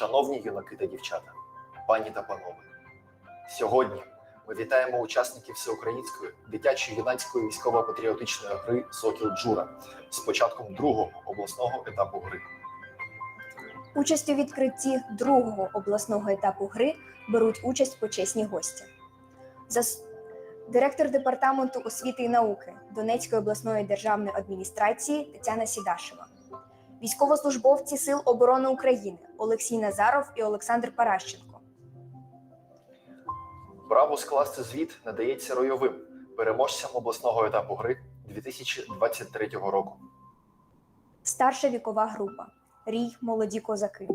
Шановні юнаки та дівчата, пані та панове, сьогодні ми вітаємо учасників всеукраїнської дитячої юнацької військово-патріотичної гри Сокіл Джура з початком другого обласного етапу гри. Участь у відкритті другого обласного етапу гри беруть участь почесні гості. Зас... Директор департаменту освіти і науки Донецької обласної державної адміністрації Тетяна Сідашева, військовослужбовці Сил оборони України Олексій Назаров і Олександр Паращенко, Право скласти звіт надається ройовим переможцям обласного етапу гри 2023 року. старша вікова група Рій Молоді козаки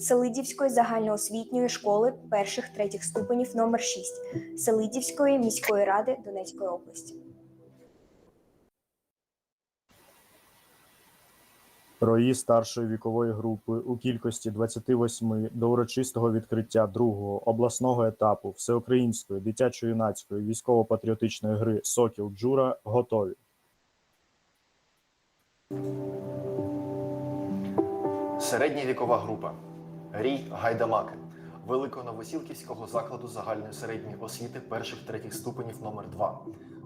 Селидівської загальноосвітньої школи перших третіх ступенів номер 6 Селидівської міської ради Донецької області. Рої старшої вікової групи у кількості 28 до урочистого відкриття другого обласного етапу всеукраїнської дитячо-юнацької військово-патріотичної гри Сокіл Джура готові. Середня вікова група Рій Гайдамаки Великоновосілківського закладу загальної середньої освіти перших третіх ступенів номер 2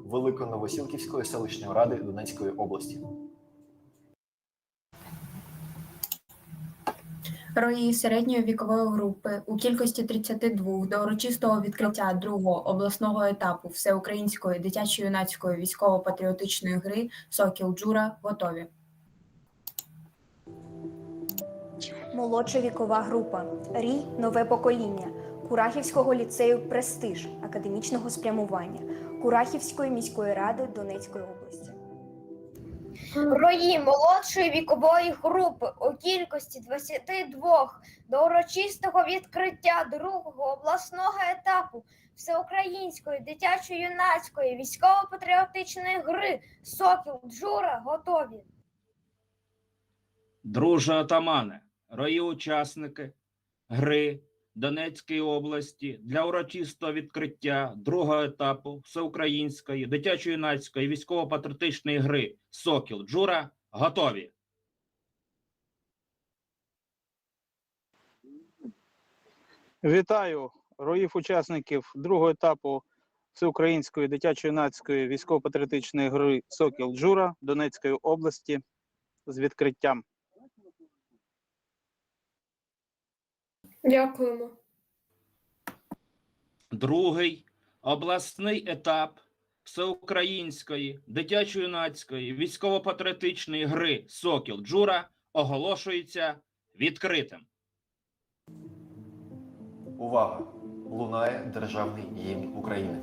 Великоновосілківської селищної ради Донецької області. Рої середньої вікової групи у кількості 32 до урочистого відкриття другого обласного етапу всеукраїнської дитячо-юнацької військово-патріотичної гри Сокіл Джура готові. Молодша вікова група Рій Нове покоління Курахівського ліцею Престиж академічного спрямування Курахівської міської ради Донецької області. Рої молодшої вікової групи у кількості 22 до урочистого відкриття другого обласного етапу всеукраїнської дитячо-юнацької військово-патріотичної гри Сокіл Джура готові. Друже отамане, рої учасники гри Донецької області для урочистого відкриття другого етапу всеукраїнської дитячо-юнацької військово-патріотичної гри Сокіл Джура готові. Вітаю роїв учасників другого етапу всеукраїнської дитячо-юнацької військово-патріотичної гри Сокіл Джура Донецької області з відкриттям. Дякуємо. Другий обласний етап всеукраїнської дитячо-юнацької військово-патріотичної гри Сокіл Джура оголошується відкритим. Увага! Лунає державний гімн України.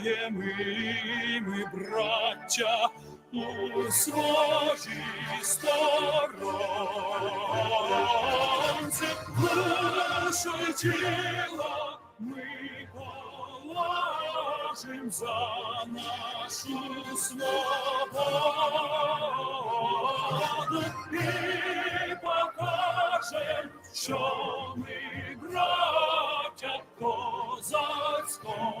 запануємо ми, браття, у своїй сторонці, й тіло ми положим за нашу свободу і покажем, що ми браття козацького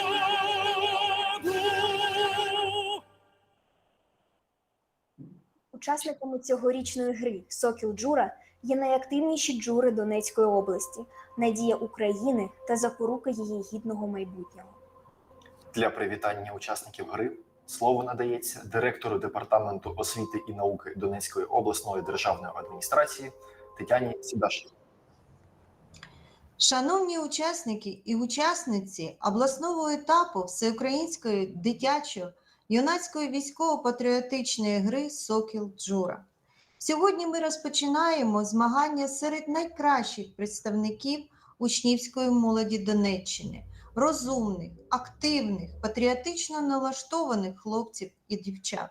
Учасниками цьогорічної гри Сокіл Джура є найактивніші джури Донецької області, надія України та запорука її гідного майбутнього. Для привітання учасників гри Слово надається директору департаменту освіти і науки Донецької обласної державної адміністрації Тетяні Сідаші. Шановні учасники і учасниці обласного етапу всеукраїнської дитячо-юнацької військово-патріотичної гри Сокіл Джура. Сьогодні ми розпочинаємо змагання серед найкращих представників учнівської молоді Донеччини, розумних, активних, патріотично налаштованих хлопців і дівчат.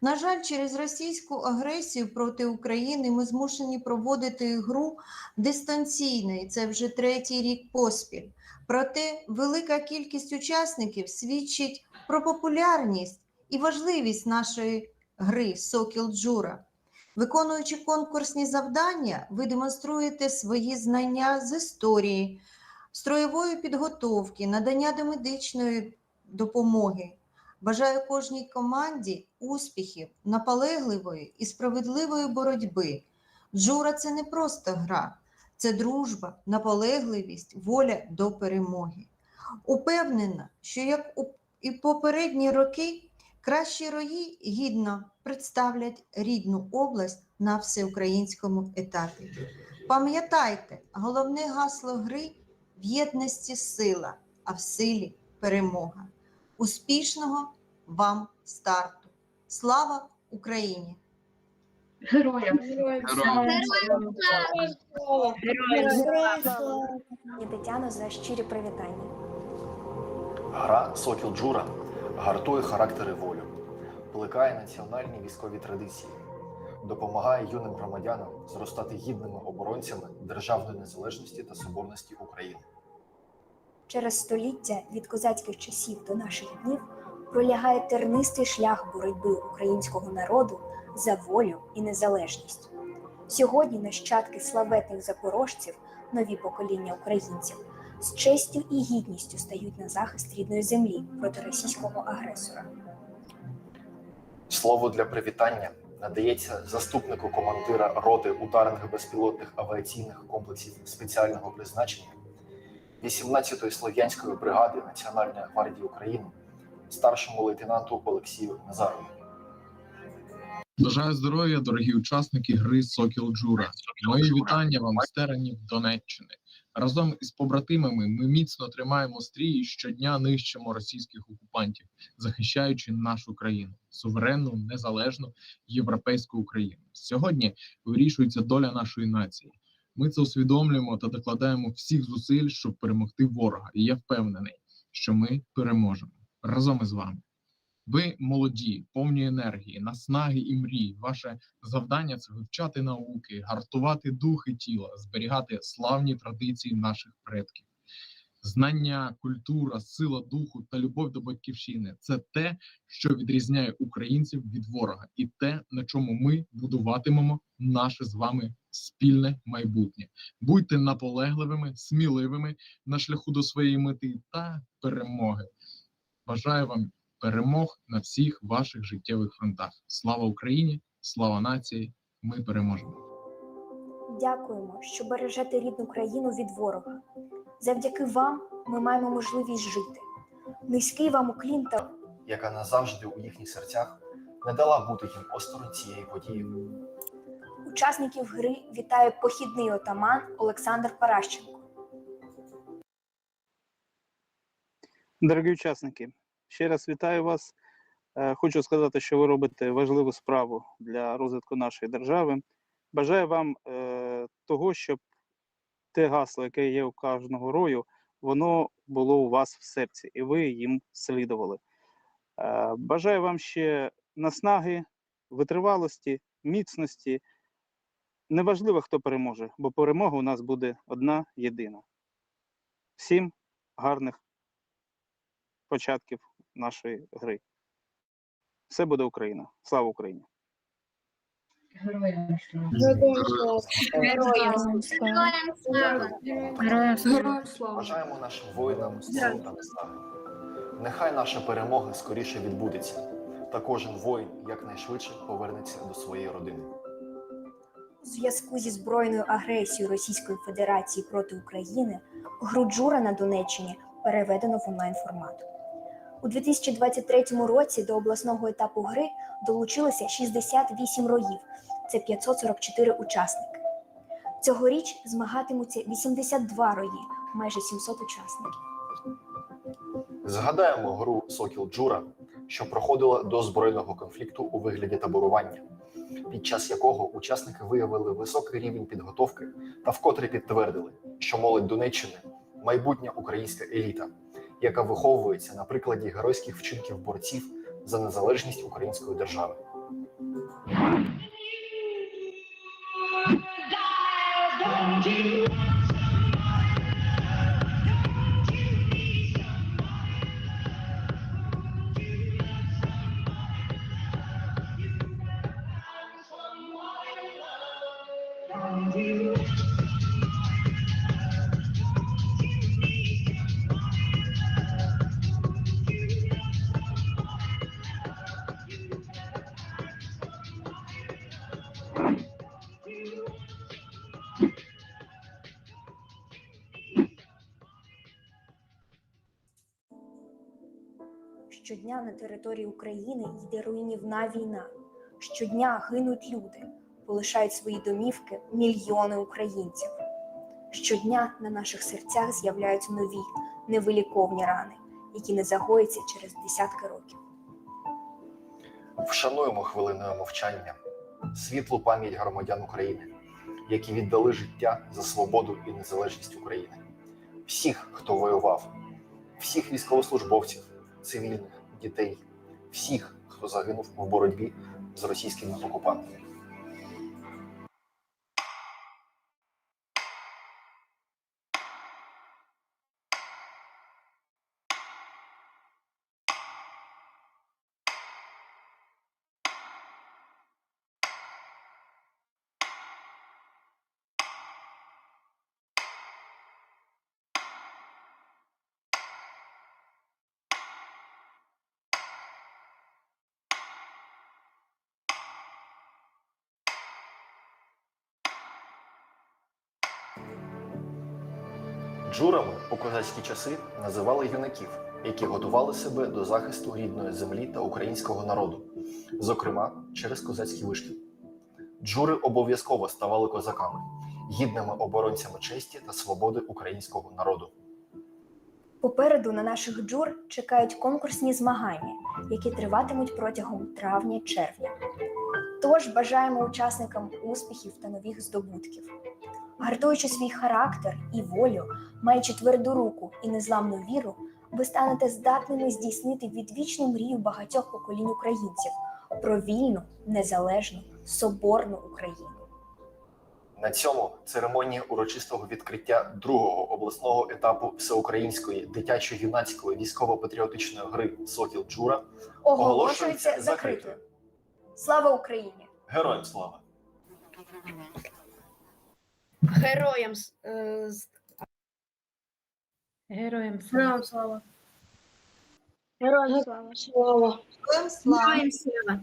На жаль, через російську агресію проти України ми змушені проводити гру дистанційно, і це вже третій рік поспіль. Проте велика кількість учасників свідчить про популярність і важливість нашої гри Сокіл Джура. Виконуючи конкурсні завдання, ви демонструєте свої знання з історії, строєвої підготовки, надання домедичної допомоги. Бажаю кожній команді успіхів, наполегливої і справедливої боротьби. Джура це не просто гра, це дружба, наполегливість, воля до перемоги. Упевнена, що як у- і попередні роки, кращі рої гідно представлять рідну область на всеукраїнському етапі. Пам'ятайте, головне гасло гри в єдності сила, а в силі перемога. Успішного вам старту! Слава Україні! Героям. Героям. Героям. І Тетяно за щирі привітання. Гра Сокіл Джура гартує характер і волю, плекає національні військові традиції, допомагає юним громадянам зростати гідними оборонцями державної незалежності та соборності України. Через століття від козацьких часів до наших днів пролягає тернистий шлях боротьби українського народу за волю і незалежність. Сьогодні нащадки славетних запорожців, нові покоління українців, з честю і гідністю стають на захист рідної землі проти російського агресора. Слово для привітання надається заступнику командира роти ударних безпілотних авіаційних комплексів спеціального призначення 18-ї слов'янської бригади Національної гвардії України, старшому лейтенанту Олексію Назарову. Бажаю здоров'я, дорогі учасники гри Сокіл Джура. Мої вітання вам з теренів Донеччини. Разом із побратимами ми міцно тримаємо стрій і щодня нищимо російських окупантів, захищаючи нашу країну, суверенну, незалежну європейську Україну. Сьогодні вирішується доля нашої нації. Ми це усвідомлюємо та докладаємо всіх зусиль, щоб перемогти ворога. І я впевнений, що ми переможемо разом із вами. Ви молоді, повні енергії, наснаги і мрій. Ваше завдання це вивчати науки, гартувати дух і тіло, зберігати славні традиції наших предків. Знання, культура, сила духу та любов до батьківщини це те, що відрізняє українців від ворога, і те, на чому ми будуватимемо наше з вами спільне майбутнє. Будьте наполегливими, сміливими на шляху до своєї мети та перемоги. Бажаю вам перемог на всіх ваших життєвих фронтах. Слава Україні! Слава нації! Ми переможемо! Дякуємо, що бережете рідну країну від ворога. Завдяки вам ми маємо можливість жити. Низький вам уклін та яка назавжди у їхніх серцях не дала бути їм осторонь цієї події. учасників гри вітає похідний отаман Олександр Паращенко. Дорогі учасники, ще раз вітаю вас. Е, Хочу сказати, що ви робите важливу справу для розвитку нашої держави. Бажаю вам е, того, щоб те гасло, яке є у кожного рою, воно було у вас в серці, і ви їм слідували. Е, Бажаю вам ще наснаги, витривалості, міцності. Неважливо, хто переможе, бо перемога у нас буде одна єдина. Всім гарних початків нашої гри. Все буде Україна. Слава Україні! Героям слава. Героям слава! Бажаємо нашим воїнам сил та наснаги. Нехай наша перемога скоріше відбудеться, та кожен воїн якнайшвидше повернеться до своєї родини. У зв'язку зі збройною агресією Російської Федерації проти України гру Джура на Донеччині переведено в онлайн формат. У 2023 році до обласного етапу гри долучилося 68 роїв, це 544 учасники. Цьогоріч змагатимуться 82 рої, майже 700 учасників. Згадаємо гру Сокіл Джура, що проходила до збройного конфлікту у вигляді таборування, під час якого учасники виявили високий рівень підготовки та вкотре підтвердили, що молодь Донеччини майбутня українська еліта, яка виховується на прикладі геройських вчинків борців за незалежність української держави. Щодня на території України йде руйнівна війна. Щодня гинуть люди, полишають свої домівки мільйони українців. Щодня на наших серцях з'являються нові невиліковні рани, які не загояться через десятки років. Вшануємо хвилиною мовчання світлу пам'ять громадян України, які віддали життя за свободу і незалежність України, всіх, хто воював, всіх військовослужбовців, цивільних, дітей, всіх, хто загинув в боротьбі з російськими окупантами. Джурами у козацькі часи називали юнаків, які готували себе до захисту рідної землі та українського народу, зокрема через козацький вишкіл. Джури обов'язково ставали козаками, гідними оборонцями честі та свободи українського народу. Попереду на наших джур чекають конкурсні змагання, які триватимуть протягом травня-червня. Тож бажаємо учасникам успіхів та нових здобутків. Гартуючи свій характер і волю, маючи тверду руку і незламну віру, ви станете здатними здійснити відвічну мрію багатьох поколінь українців про вільну, незалежну, соборну Україну. На цьому церемонія урочистого відкриття другого обласного етапу всеукраїнської дитячо-юнацької військово-патріотичної гри Сокіл Джура Оголошується закритою. Слава Україні! Героям слава! Героям с- е, з- Героям Героям слава. Героям слава! слава.